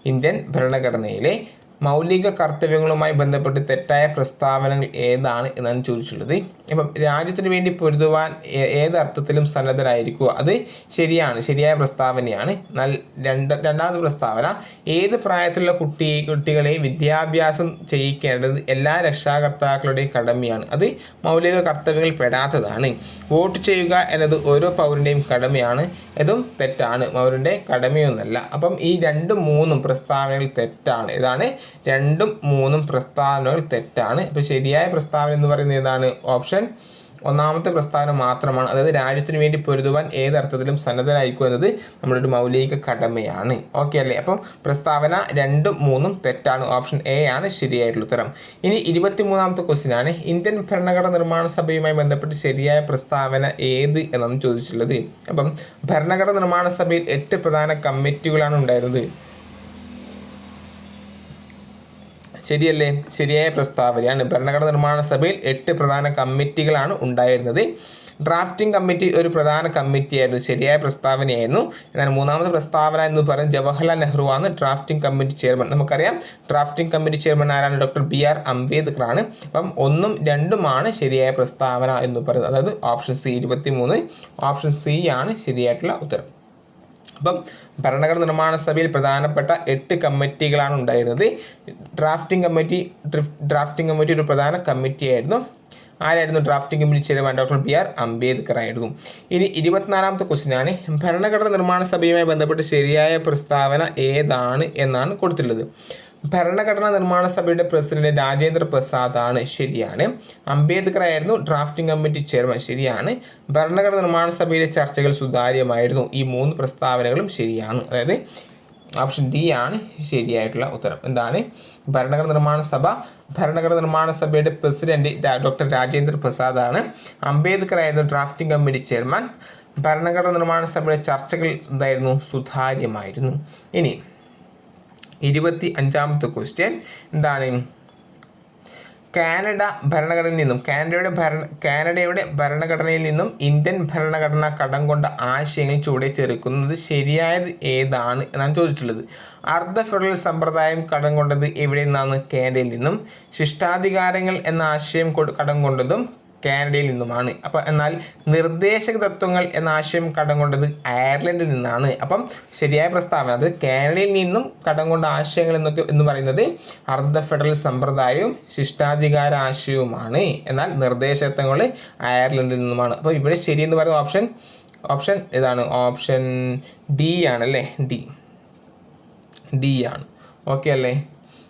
ഇന്ത്യൻ ഭരണഘടനയിലെ മൗലിക കർത്തവ്യങ്ങളുമായി ബന്ധപ്പെട്ട് തെറ്റായ പ്രസ്താവനകൾ ഏതാണ് എന്നാണ് ചോദിച്ചിട്ടുള്ളത്. ഇപ്പം രാജ്യത്തിന് വേണ്ടി പൊരുതുവാൻ ഏതർത്ഥത്തിലും ഏത് സന്നദ്ധരായിരിക്കുക. അത് ശരിയാണ് ശരിയായ പ്രസ്താവനയാണ്. എന്നാൽ രണ്ട് രണ്ടാമത്തെ പ്രസ്താവന ഏത് പ്രായത്തിലുള്ള കുട്ടി കുട്ടികളെയും വിദ്യാഭ്യാസം ചെയ്യിക്കേണ്ടത് എല്ലാ രക്ഷാകർത്താക്കളുടെയും കടമയാണ്. അത് മൗലിക കർത്തവ്യങ്ങളിൽ പെടാത്തതാണ്. വോട്ട് ചെയ്യുക എന്നത് ഓരോ പൗരന്റെയും കടമയാണ്. ഇതും തെറ്റാണ്. പൗരന്റെ കടമയൊന്നല്ല അപ്പം ഈ രണ്ടും മൂന്നും പ്രസ്താവനകൾ തെറ്റാണ്. ഇതാണ് രണ്ടും മൂന്നും പ്രസ്താവനകൾ തെറ്റാണ്. ഇപ്പോൾ ശരിയായ പ്രസ്താവന എന്ന് പറയുന്നത് ഏതാണ്? ഓപ്ഷൻ ഒന്നാമത്തെ പ്രസ്താവന മാത്രമാണ്. അതായത് രാജ്യത്തിന് വേണ്ടി പൊരുതുവാൻ ഏതർത്ഥത്തിലും സന്നദ്ധനായിരിക്കും എന്നത് നമ്മുടെ ഒരു മൗലിക കടമയാണ്. ഓക്കെ അല്ലേ? അപ്പം പ്രസ്താവന രണ്ടും മൂന്നും തെറ്റാണ്. ഓപ്ഷൻ എ ആണ് ശരിയായിട്ടുള്ള ഉത്തരം. ഇനി ഇരുപത്തി മൂന്നാമത്തെ ക്വസ്റ്റ്യൻ ആണ്. ഇന്ത്യൻ ഭരണഘടന നിർമ്മാണ സഭയുമായി ബന്ധപ്പെട്ട് ശരിയായ പ്രസ്താവന ഏത് എന്നാണ് ചോദിച്ചിട്ടുള്ളത്. അപ്പം ഭരണഘടന നിർമ്മാണ സഭയിൽ എട്ട് പ്രധാന കമ്മിറ്റികളാണ് ഉണ്ടായിരുന്നത്. ശരിയല്ലേ? ശരിയായ പ്രസ്താവനയാണ്. ഭരണഘടന നിർമ്മാണ സഭയിൽ എട്ട് പ്രധാന കമ്മിറ്റികളാണ് ഉണ്ടായിരുന്നത്. ഡ്രാഫ്റ്റിംഗ് കമ്മിറ്റി ഒരു പ്രധാന കമ്മിറ്റിയായിരുന്നു. ശരിയായ പ്രസ്താവനയായിരുന്നു. എന്നാൽ മൂന്നാമത്തെ പ്രസ്താവന എന്ന് പറയുന്നത് ജവഹർലാൽ നെഹ്റു ആണ്. Drafting committee chairman. നമുക്കറിയാം ഡ്രാഫ്റ്റിംഗ് കമ്മിറ്റി ചെയർമാൻ ആരാണ്? ഡോക്ടർ ബി ആർ അംബേദ്കർ ആണ്. അപ്പം ഒന്നും രണ്ടുമാണ് ശരിയായ പ്രസ്താവന എന്ന് പറയുന്നത്. അതായത് ഓപ്ഷൻ സി ഇരുപത്തി മൂന്ന് ഓപ്ഷൻ സി ആണ് ശരിയായിട്ടുള്ള ഉത്തരം. അപ്പം ഭരണഘടന നിർമ്മാണ സഭയിൽ പ്രധാനപ്പെട്ട എട്ട് കമ്മിറ്റികളാണ് ഉണ്ടായിരുന്നത്. ഡ്രാഫ്റ്റിംഗ് കമ്മിറ്റി ഡ്രാഫ്റ്റിംഗ് കമ്മിറ്റി ഒരു പ്രധാന കമ്മിറ്റിയായിരുന്നു ആരായിരുന്നു drafting committee chairman? Doctor B R Ambedkar ആയിരുന്നു. ഇനി ഇരുപത്തിനാലാമത്തെ ക്വസ്റ്റ്യൻ ആണ്. ഭരണഘടന നിർമ്മാണ സഭയുമായി ബന്ധപ്പെട്ട് ശരിയായ പ്രസ്താവന ഏതാണ് എന്നാണ് കൊടുത്തിട്ടുള്ളത്. ഭരണഘടനാ നിർമ്മാണ സഭയുടെ പ്രസിഡന്റ് രാജേന്ദ്ര പ്രസാദ് ആണ്. ശരിയാണ്. അംബേദ്കർ ആയിരുന്നു ഡ്രാഫ്റ്റിംഗ് കമ്മിറ്റി ചെയർമാൻ. ശരിയാണ്. ഭരണഘടനാ നിർമ്മാണ സഭയിലെ ചർച്ചകൾ സുതാര്യമായിരുന്നു. ഈ മൂന്ന് പ്രസ്താവനകളും ശരിയാണ്. അതായത് ഓപ്ഷൻ ഡി ആണ് ശരിയായിട്ടുള്ള ഉത്തരം. എന്താണ്? ഭരണഘടന നിർമ്മാണ സഭ. ഭരണഘടന നിർമ്മാണ സഭയുടെ പ്രസിഡന്റ് ഡോക്ടർ രാജേന്ദ്ര പ്രസാദ് ആണ്. അംബേദ്കർ ആയിരുന്നു ഡ്രാഫ്റ്റിംഗ് കമ്മിറ്റി ചെയർമാൻ. ഭരണഘടന നിർമ്മാണ സഭയുടെ ചർച്ചകൾ എന്തായിരുന്നു? സുതാര്യമായിരുന്നു. ഇനി ഇരുപത്തി അഞ്ചാമത്തെ ക്വസ്റ്റ്യൻ എന്താണ്? കാനഡ ഭരണഘടനയിൽ നിന്നും കാനഡയുടെ ഭരണ കാനഡയുടെ ഭരണഘടനയിൽ നിന്നും ഇന്ത്യൻ ഭരണഘടന കടം കൊണ്ട ആശയങ്ങൾ ചുവടെ ചെറുക്കുന്നത് ശരിയായത് ഏതാണ് എന്നാണ് ചോദിച്ചിട്ടുള്ളത്. അർദ്ധ ഫെഡറൽ സമ്പ്രദായം കടം കൊണ്ടത് എവിടെ നിന്നാണ് കാനഡയിൽ നിന്നും ശിഷ്ടാധികാരങ്ങൾ എന്ന ആശയം കടം കൊണ്ടതും കാനഡയിൽ നിന്നുമാണ്. അപ്പം എന്നാൽ നിർദ്ദേശക തത്വങ്ങൾ എന്ന ആശയം കടം കൊണ്ടത് അയർലൻഡിൽ നിന്നാണ്. അപ്പം ശരിയായ പ്രസ്താവന. അത് കാനഡയിൽ നിന്നും കടം കൊണ്ട ആശയങ്ങൾ എന്നൊക്കെ എന്ന് പറയുന്നത് അർദ്ധ ഫെഡറൽ സമ്പ്രദായവും ശിഷ്ടാധികാര ആശയവുമാണ്. എന്നാൽ നിർദ്ദേശത്വങ്ങൾ അയർലൻഡിൽ നിന്നുമാണ്. അപ്പോൾ ഇവിടെ ശരിയെന്ന് പറയുന്ന ഓപ്ഷൻ ഓപ്ഷൻ ഇതാണ് ഓപ്ഷൻ ഡി ആണ് അല്ലേ? ഡി. ഡി ആണ്. ഓക്കെ അല്ലേ?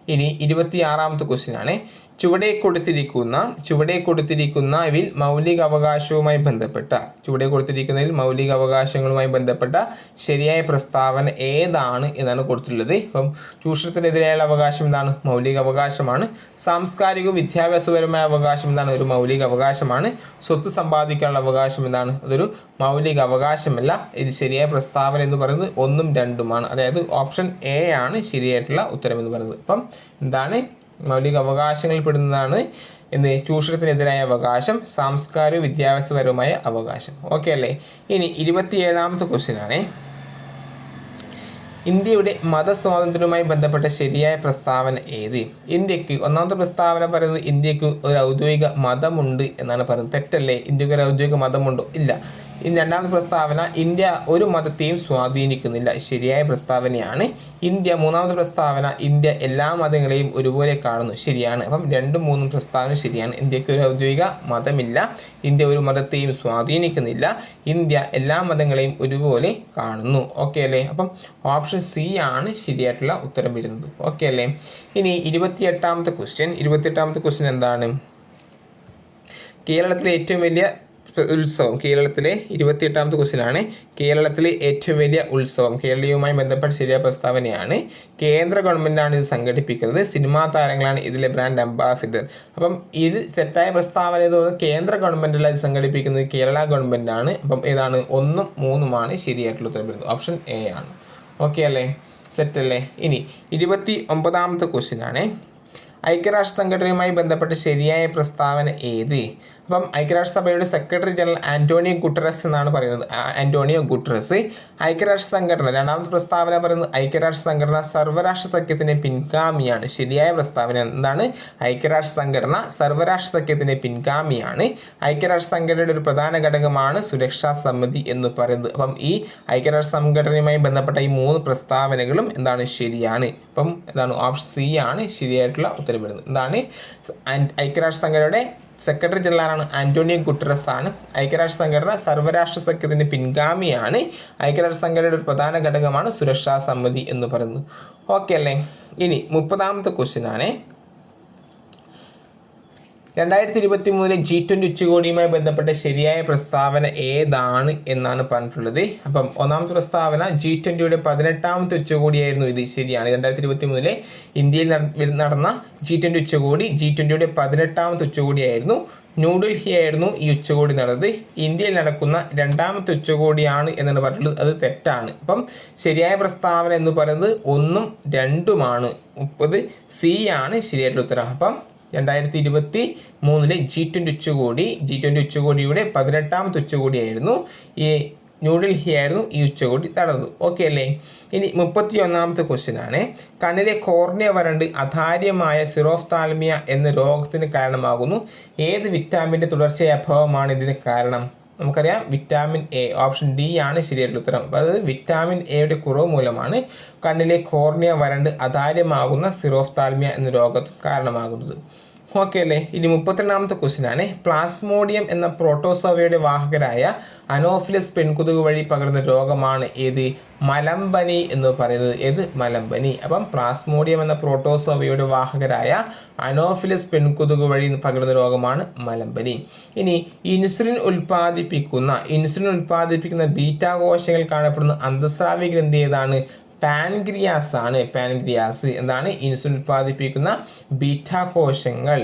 ഇനി ഇരുപത്തി ആറാമത്തെ ക്വസ്റ്റ്യൻ ആണ്. ചുവടെ കൊടുത്തിരിക്കുന്ന ചുവടെ കൊടുത്തിരിക്കുന്ന ഇവയിൽ മൗലിക അവകാശവുമായി ബന്ധപ്പെട്ട ചുവടെ കൊടുത്തിരിക്കുന്നതിൽ മൗലിക അവകാശങ്ങളുമായി ബന്ധപ്പെട്ട ശരിയായ പ്രസ്താവന ഏതാണ് എന്നാണ് കൊടുത്തിട്ടുള്ളത്. ഇപ്പം ചൂഷണത്തിനെതിരെയുള്ള അവകാശം എന്താണ്? മൗലിക അവകാശമാണ്. സാംസ്കാരികവും വിദ്യാഭ്യാസപരമായ അവകാശം എന്താണ്? ഒരു മൗലിക അവകാശമാണ്. സ്വത്ത് സമ്പാദിക്കാനുള്ള അവകാശം എന്താണ്? അതൊരു മൗലിക അവകാശമല്ല. ഇത് ശരിയായ പ്രസ്താവന എന്ന് പറയുന്നത് ഒന്നും രണ്ടുമാണ്. അതായത് ഓപ്ഷൻ എ ആണ് ശരിയായിട്ടുള്ള ഉത്തരം എന്ന് പറയുന്നത്. അപ്പം എന്താണ്? മൗലിക അവകാശങ്ങളിൽ പെടുന്നതാണ് എന്ത് ചൂഷണത്തിനെതിരായ അവകാശം സാംസ്കാരിക വിദ്യാഭ്യാസപരമായ അവകാശം. ഓക്കെ അല്ലേ? ഇനി ഇരുപത്തിയേഴാമത്തെ ആണ്. ഇന്ത്യയുടെ മതസ്വാതന്ത്ര്യവുമായി ബന്ധപ്പെട്ട ശരിയായ പ്രസ്താവന ഏത്? ഇന്ത്യയ്ക്ക് ഒന്നാമത്തെ പ്രസ്താവന പറയുന്നത് ഇന്ത്യയ്ക്ക് ഒരു ഔദ്യോഗിക മതമുണ്ട് എന്നാണ് പറയുന്നത്. തെറ്റല്ലേ? ഇന്ത്യയ്ക്ക് ഒരു ഔദ്യോഗിക മതമുണ്ടോ? ഇല്ല. ഇനി രണ്ടാമത്തെ പ്രസ്താവന ഇന്ത്യ ഒരു മതത്തെയും സ്വാധീനിക്കുന്നില്ല. ശരിയായ പ്രസ്താവനയാണ് ഇന്ത്യ. മൂന്നാമത്തെ പ്രസ്താവന ഇന്ത്യ എല്ലാ മതങ്ങളെയും ഒരുപോലെ കാണുന്നു. ശരിയാണ്. അപ്പം രണ്ടും മൂന്നും പ്രസ്താവന ശരിയാണ്. ഇന്ത്യയ്ക്ക് ഒരു ഔദ്യോഗിക മതമില്ല. ഇന്ത്യ ഒരു മതത്തെയും സ്വാധീനിക്കുന്നില്ല. ഇന്ത്യ എല്ലാ മതങ്ങളെയും ഒരുപോലെ കാണുന്നു. ഓക്കെ അല്ലേ? അപ്പം ഓപ്ഷൻ സി ആണ് ശരിയായിട്ടുള്ള ഉത്തരം വരുന്നത്. ഓക്കെ അല്ലേ? ഇനി ഇരുപത്തിയെട്ടാമത്തെ ക്വസ്റ്റ്യൻ ഇരുപത്തിയെട്ടാമത്തെ ക്വസ്റ്റ്യൻ എന്താണ്? കേരളത്തിലെ ഏറ്റവും വലിയ ഉത്സവം കേരളത്തിലെ ഇരുപത്തിയെട്ടാമത്തെ ക്വസ്റ്റ്യൻ ആണ് കേരളത്തിലെ ഏറ്റവും വലിയ ഉത്സവം കേരളീയവുമായി ബന്ധപ്പെട്ട ശരിയായ പ്രസ്താവനയാണ്. കേന്ദ്ര ഗവൺമെന്റാണ് ഇത് സംഘടിപ്പിക്കുന്നത്. സിനിമാ താരങ്ങളാണ് ഇതിലെ ബ്രാൻഡ് അംബാസിഡർ. അപ്പം ഇത് തെറ്റായ പ്രസ്താവന എന്ന് പറയുന്നത് കേന്ദ്ര ഗവൺമെന്റല്ല ഇത് സംഘടിപ്പിക്കുന്നത്. കേരള ഗവൺമെന്റാണ് അപ്പം ഏതാണ് ഒന്നും മൂന്നുമാണ് ശരിയായിട്ടുള്ള ഉത്തരം വരുന്നത്. ഓപ്ഷൻ എ ആണ്. ഓക്കെ അല്ലേ? സെറ്റ് അല്ലേ? ഇനി ഇരുപത്തി ഒമ്പതാമത്തെ ക്വസ്റ്റ്യൻ ആണ് ഐക്യരാഷ്ട്ര സംഘടനയുമായി ബന്ധപ്പെട്ട ശരിയായ പ്രസ്താവന ഏത്? അപ്പം ഐക്യരാഷ്ട്രസഭയുടെ സെക്രട്ടറി ജനറൽ ആന്റോണിയോ ഗുട്ടറസ് എന്നാണ് പറയുന്നത്. ആന്റോണിയോ ഗുട്ടറസ് ഐക്യരാഷ്ട്ര സംഘടന. രണ്ടാമത്തെ പ്രസ്താവന പറയുന്നത് ഐക്യരാഷ്ട്ര സംഘടന സർവരാഷ്ട്ര സഖ്യത്തിന്റെ പിൻഗാമിയാണ്. ശരിയായ പ്രസ്താവന എന്താണ്? ഐക്യരാഷ്ട്ര സംഘടന സർവരാഷ്ട്ര സഖ്യത്തിന്റെ പിൻഗാമിയാണ്. ഐക്യരാഷ്ട്ര സംഘടനയുടെ ഒരു പ്രധാന ഘടകമാണ് സുരക്ഷാ സമിതി എന്ന് പറയുന്നത്. അപ്പം ഈ ഐക്യരാഷ്ട്ര സംഘടനയുമായി ബന്ധപ്പെട്ട ഈ മൂന്ന് പ്രസ്താവനകളും എന്താണ്? ശരിയാണ്. അപ്പം എന്താണ്? ഓപ്ഷൻ സി ആണ് ശരിയായിട്ടുള്ള ഉത്തരവിടുന്നത്. എന്താണ്? ഐക്യരാഷ്ട്ര സംഘടനയുടെ സെക്രട്ടറി ജനറലാണ് ആന്റോണിയോ ഗുട്ടറസ് ആണ് ഐക്യരാഷ്ട്ര സംഘടന സർവരാഷ്ട്ര സഖ്യത്തിന്റെ പിൻഗാമിയാണ്. ഐക്യരാഷ്ട്ര സംഘടനയുടെ ഒരു പ്രധാന ഘടകമാണ് സുരക്ഷാ സമിതി എന്ന് പറയുന്നത്. ഓക്കെ അല്ലേ? ഇനി മുപ്പതാമത്തെ ക്വസ്റ്റ്യൻ ആണ്. രണ്ടായിരത്തി ഇരുപത്തി മൂന്നിലെ ജി ട്വന്റി ഉച്ചകോടിയുമായി ബന്ധപ്പെട്ട ശരിയായ പ്രസ്താവന ഏതാണ് എന്നാണ് പറഞ്ഞിട്ടുള്ളത്. അപ്പം ഒന്നാമത്തെ പ്രസ്താവന ജി ട്വന്റിയുടെ പതിനെട്ടാമത്തെ ഉച്ചകോടിയായിരുന്നു ഇത്. ശരിയാണ്. രണ്ടായിരത്തി ഇരുപത്തി മൂന്നിലെ ഇന്ത്യയിൽ നടന്ന ജി ട്വന്റി ഉച്ചകോടി ജി ട്വന്റിയുടെ പതിനെട്ടാമത്തെ ഉച്ചകോടിയായിരുന്നു. ന്യൂഡൽഹി ആയിരുന്നു ഈ ഉച്ചകോടി നടന്നത്. ഇന്ത്യയിൽ നടക്കുന്ന രണ്ടാമത്തെ ഉച്ചകോടിയാണ് എന്നാണ് പറഞ്ഞിട്ടുള്ളത്. അത് തെറ്റാണ്. അപ്പം ശരിയായ പ്രസ്താവന എന്ന് പറയുന്നത് ഒന്നും രണ്ടുമാണ്. മുപ്പത് സി ആണ് ശരിയായിട്ടുള്ള ഉത്തരം. അപ്പം രണ്ടായിരത്തി ഇരുപത്തി മൂന്നിലെ ജി ട്വന്റി ഉച്ചകോടി ജി ട്വന്റി ഉച്ചകോടിയുടെ പതിനെട്ടാമത്തെ ഉച്ചകോടിയായിരുന്നു ഈ ന്യൂഡൽഹി ആയിരുന്നു ഈ ഉച്ചകോടി നടന്നത്. ഓക്കെ അല്ലേ? ഇനി മുപ്പത്തി ഒന്നാമത്തെ ക്വസ്റ്റ്യൻ ആണ്. കണ്ണിലെ കോർണിയ വരണ്ട് അധാര്യമായ സിറോഫ്താൽമിയ എന്ന രോഗത്തിന് കാരണമാകുന്നു. ഏത് വിറ്റാമിന്റെ തുടർച്ചയായ അഭാവമാണ് ഇതിന് കാരണം? നമുക്കറിയാം വിറ്റാമിൻ എ ഓപ്ഷൻ ഡി ആണ് ശരിയായിട്ടുള്ള ഉത്തരം. അപ്പോൾ വിറ്റാമിൻ എയുടെ കുറവ് മൂലമാണ് കണ്ണിലെ കോർണിയ വരണ്ട് അതാര്യമാകുന്ന സിറോഫ്താൽമിയ എന്ന രോഗം കാരണമാകുന്നത്. ഓക്കെ അല്ലേ? ഇനി മുപ്പത്തിരണ്ടാമത്തെ ക്വസ്റ്റ്യൻ ആണ്. പ്ലാസ്മോഡിയം എന്ന പ്രോട്ടോസോവയുടെ വാഹകരായ അനോഫിലസ് പെൺകുതുക് വഴി പകരുന്ന രോഗമാണ് ഏത്? മലമ്പനി എന്ന് പറയുന്നത് ഏത്? മലമ്പനി. അപ്പം പ്ലാസ്മോഡിയം എന്ന പ്രോട്ടോസോവയുടെ വാഹകരായ അനോഫിലസ് പെൺകുതുക് വഴി പകരുന്ന രോഗമാണ് മലമ്പനി. ഇനി ഇൻസുലിൻ ഉൽപ്പാദിപ്പിക്കുന്ന ഇൻസുലിൻ ഉൽപ്പാദിപ്പിക്കുന്ന ബീറ്റാ കോശങ്ങൾ കാണപ്പെടുന്ന അന്തസ്രാവി ഗ്രന്ഥി ഏതാണ്? പാൻക്രിയാസ്. ആണ് പാൻഗ്രിയാസ് എന്താണ്? ഇൻസുലിൻ ഉൽപ്പാദിപ്പിക്കുന്ന ബീറ്റാ കോശങ്ങൾ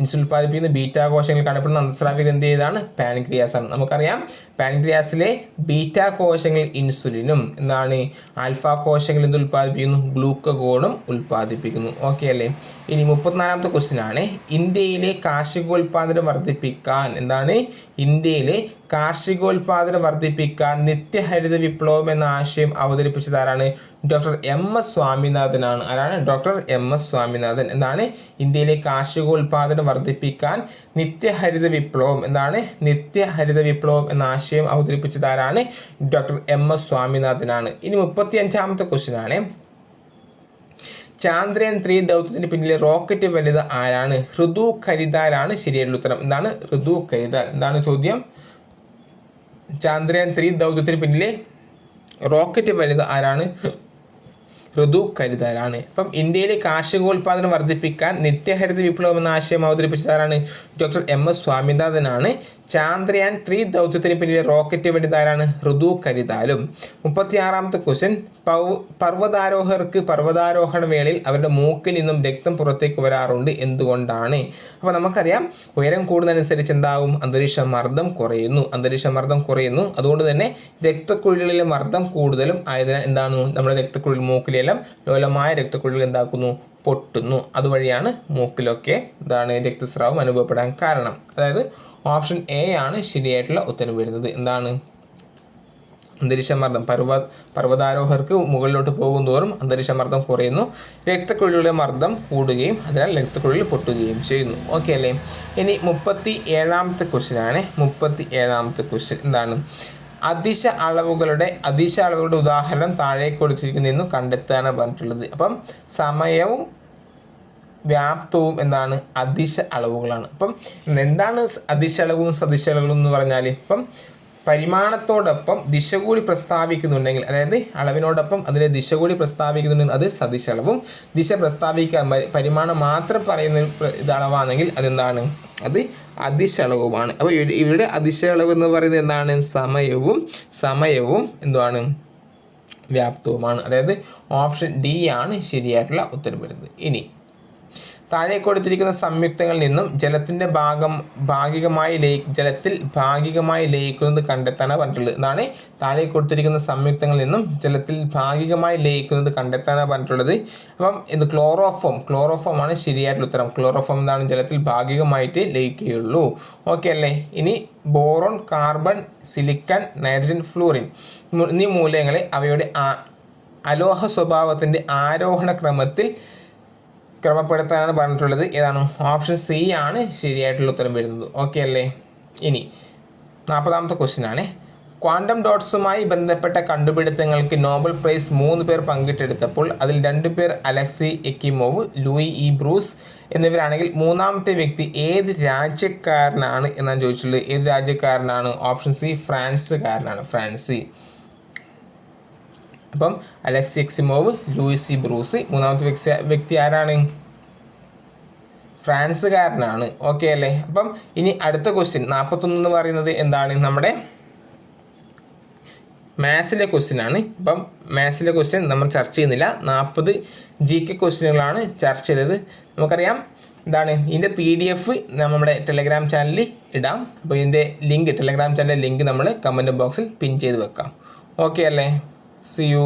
ഇൻസുലിൻ ഉൽപ്പാദിപ്പിക്കുന്ന ബീറ്റാ കോശങ്ങൾ കാണപ്പെടുന്ന അന്തസ്രാവി എന്ത് ഏതാണ് പാൻക്രിയാസ് ആണ് നമുക്കറിയാം പാൻക്രിയാസിലെ ബീറ്റ കോശങ്ങൾ ഇൻസുലിനും എന്നാണ് ആൽഫ കോശങ്ങൾ എന്ത് ഉൽപ്പാദിപ്പിക്കുന്നു? ഗ്ലൂക്കഗോണും ഉൽപ്പാദിപ്പിക്കുന്നു. ഓക്കെ അല്ലേ? ഇനി മുപ്പത്തിനാലാമത്തെ ക്വസ്റ്റ്യൻ ആണ് ഇന്ത്യയിലെ കാർഷികോൽപാദനം വർദ്ധിപ്പിക്കാൻ എന്താണ്? ഇന്ത്യയിലെ കാർഷികോൽപാദനം വർദ്ധിപ്പിക്കാൻ നിത്യഹരിത വിപ്ലവം എന്ന ആശയം അവതരിപ്പിച്ചത് ആരാണ്? ഡോക്ടർ എം എസ് സ്വാമിനാഥനാണ്. ആരാണ്? Doctor M S Swaminathan. എന്താണ്? ഇന്ത്യയിലെ കാർഷികോൽപാദനം വർദ്ധിപ്പിക്കാൻ നിത്യഹരിത വിപ്ലവം എന്താണ് നിത്യഹരിത വിപ്ലവം എന്ന ആശയം അവതരിപ്പിച്ചത് ആരാണ്? ഡോക്ടർ എം എസ് സ്വാമിനാഥനാണ്. ഇനി മുപ്പത്തി അഞ്ചാമത്തെ ക്വസ്റ്റ്യൻ ആണ്. ചാന്ദ്രയാൻ ത്രീ ദൗത്യത്തിന് പിന്നിലെ റോക്കറ്റ് വനിത ആരാണ്? ഋതു കരിതാലാണ് ശരിയായിട്ടുള്ള ഉത്തരം. എന്താണ്? ഋതു കരിതാൽ എന്താണ് ചോദ്യം? ചാന്ദ്രയാൻ ത്രീ ദൗത്യത്തിന് പിന്നിലെ റോക്കറ്റ് വനിത ആരാണ്? ഋതു കരുതലാണ് അപ്പം ഇന്ത്യയിലെ കാർഷികോൽപാദനം വർദ്ധിപ്പിക്കാൻ നിത്യഹരിത വിപ്ലവം എന്ന ആശയം അവതരിപ്പിച്ചതാരാണ് ഡോക്ടർ എം എസ് സ്വാമിനാഥനാണ്. ചാന്ദ്രയാൻ ത്രീ ദൗത്യത്തിന് പിന്നിലെ റോക്കറ്റ് വനിതാരാണ് ഋതു കരിതാലും. മുപ്പത്തിയാറാമത്തെ ക്വസ്റ്റ്യൻ പൗ പർവതാരോഹർക്ക് പർവതാരോഹണ വേളയിൽ അവരുടെ മൂക്കിൽ നിന്നും രക്തം പുറത്തേക്ക് വരാറുണ്ട് എന്തുകൊണ്ടാണ്? അപ്പോൾ നമുക്കറിയാം ഉയരം കൂടുന്നതനുസരിച്ച് എന്താവും? അന്തരീക്ഷ മർദ്ദം കുറയുന്നു. അന്തരീക്ഷ മർദ്ദം കുറയുന്നു. അതുകൊണ്ട് തന്നെ രക്തക്കുഴലിലെ മർദ്ദം കൂടുതലും ആയതിനാൽ എന്താണ്? നമ്മുടെ രക്തക്കുഴൽ മൂക്കിലെല്ലാം ലോലമായ രക്തക്കുഴൽ എന്താക്കുന്നു? പൊട്ടുന്നു. അതുവഴിയാണ് മൂക്കിലൊക്കെ ഇതാണ് രക്തസ്രാവം അനുഭവപ്പെടാൻ കാരണം. അതായത് ഓപ്ഷൻ എ ആണ് ശരിയായിട്ടുള്ള ഉത്തരം വരുന്നത്. എന്താണ്? അന്തരീക്ഷമർദ്ദം. പർവ പർവതാരോഹർക്ക് മുകളിലോട്ട് പോകും തോറും അന്തരീക്ഷമർദ്ദം കുറയുന്നു. രക്തക്കുഴലിലെ മർദ്ദം കൂടുകയും അതിനാൽ രക്തക്കുഴൽ പൊട്ടുകയും ചെയ്യുന്നു. ഓക്കെ അല്ലേ? ഇനി മുപ്പത്തി ഏഴാമത്തെ ക്വസ്റ്റ്യൻ ആണ്. മുപ്പത്തി ഏഴാമത്തെ ക്വസ്റ്റ്യൻ എന്താണ്? അതിശ അളവുകളുടെ അതിശ അളവുകളുടെ ഉദാഹരണം താഴെ കൊടുത്തിരിക്കുന്നതെന്ന് കണ്ടെത്താനാണ് പറഞ്ഞിട്ടുള്ളത്. അപ്പം സമയവും വ്യാപ്തവും എന്താണ്? അതിശ അളവുകളാണ്. അപ്പം എന്താണ് അതിശ അളവും സദിശ അളവുകളും എന്ന് പറഞ്ഞാൽ ഇപ്പം പരിമാണത്തോടൊപ്പം ദിശ കൂടി പ്രസ്താവിക്കുന്നുണ്ടെങ്കിൽ അതായത് അളവിനോടൊപ്പം അതിന്റെ ദിശ കൂടി പ്രസ്താവിക്കുന്നുണ്ടെങ്കിൽ അത് സദിശ അളവും. ദിശ പ്രസ്താവിക്കാൻ പരിമാണം മാത്രം പറയുന്ന ഇത് അളവാണെങ്കിൽ അതെന്താണ്? അത് അതിശ അളവുമാണ്. അപ്പോൾ ഇവിടെ- അതിശളവ് എന്ന് പറയുന്നത് എന്താണ്? സമയവും സമയവും എന്തുവാണ്? വ്യാപ്തവുമാണ്. അതായത് ഓപ്ഷൻ ഡി ആണ് ശരിയായിട്ടുള്ള ഉത്തരം വരുന്നത്. ഇനി താഴെ കൊടുത്തിരിക്കുന്ന സംയുക്തങ്ങളിൽ നിന്നും ജലത്തിന്റെ ഭാഗം ഭാഗികമായി ലയി ജലത്തിൽ ഭാഗികമായി ലയിക്കുന്നത് കണ്ടെത്താനാണ് പറഞ്ഞിട്ടുള്ളത്. എന്നാണ് താഴെ കൊടുത്തിരിക്കുന്ന സംയുക്തങ്ങളിൽ നിന്നും ജലത്തിൽ ഭാഗികമായി ലയിക്കുന്നത് കണ്ടെത്താനാണ് പറഞ്ഞിട്ടുള്ളത്. അപ്പം ഇത് ക്ലോറോഫോം ക്ലോറോഫോം ആണ് ശരിയായിട്ടുള്ള ഉത്തരം. ക്ലോറോഫോം എന്താണ്? ജലത്തിൽ ഭാഗികമായിട്ട് ലയിക്കുകയുള്ളൂ. ഓക്കെ അല്ലേ? ഇനി boron carbon silicon nitrogen fluorine എന്നീ മൂലകങ്ങളെ അവയുടെ അലോഹ സ്വഭാവത്തിന്റെ ആരോഹണ ക്രമത്തിൽ ക്രമപ്പെടുത്താനാണ് പറഞ്ഞിട്ടുള്ളത്. ഏതാണ്? ഓപ്ഷൻ സി ആണ് ശരിയായിട്ടുള്ള ഉത്തരം വരുന്നത്. ഓക്കെ അല്ലേ? ഇനി നാൽപ്പതാമത്തെ ക്വസ്റ്റ്യൻ ആണ്. ക്വാണ്ടം ഡോട്ട്സുമായി ബന്ധപ്പെട്ട കണ്ടുപിടുത്തങ്ങൾക്ക് നോബൽ പ്രൈസ് മൂന്ന് പേർ പങ്കിട്ടെടുത്തപ്പോൾ അതിൽ രണ്ട് പേർ Alexei Ekimov Louis E Brus എന്നിവരാണെങ്കിൽ മൂന്നാമത്തെ വ്യക്തി ഏത് രാജ്യക്കാരനാണ് എന്നാണ് ചോദിച്ചിട്ടുള്ളത്. ഏത് രാജ്യക്കാരനാണ്? ഓപ്ഷൻ സി ഫ്രാൻസുകാരനാണ്. ഫ്രാൻസി. അപ്പം അലക്സി എക്സിമോവ് ലൂയിസി ബ്രൂസ് മൂന്നാമത്തെ വ്യക്തി വ്യക്തി ആരാണ്? ഫ്രാൻസുകാരനാണ്. ഓക്കെ അല്ലേ? അപ്പം ഇനി അടുത്ത ക്വസ്റ്റ്യൻ നാൽപ്പത്തൊന്ന് എന്ന് പറയുന്നത് എന്താണ്? നമ്മുടെ മാത്സിലെ ക്വസ്റ്റ്യൻ ആണ്. ഇപ്പം മാത്സിലെ ക്വസ്റ്റ്യൻ നമ്മൾ ചർച്ച ചെയ്യുന്നില്ല. നാൽപ്പത് ജി കെ ക്വസ്റ്റ്യനുകളാണ് ചർച്ച ചെയ്തത്. നമുക്കറിയാം എന്താണ്? ഇതിന്റെ പി ഡി എഫ് നമ്മുടെ ടെലഗ്രാം ചാനലിൽ ഇടാം. അപ്പോൾ ഇതിന്റെ ലിങ്ക് ടെലഗ്രാം ചാനലിന്റെ ലിങ്ക് നമ്മൾ കമന്റ് ബോക്സിൽ പിൻ ചെയ്ത് വെക്കാം. ഓക്കെ അല്ലേ? C U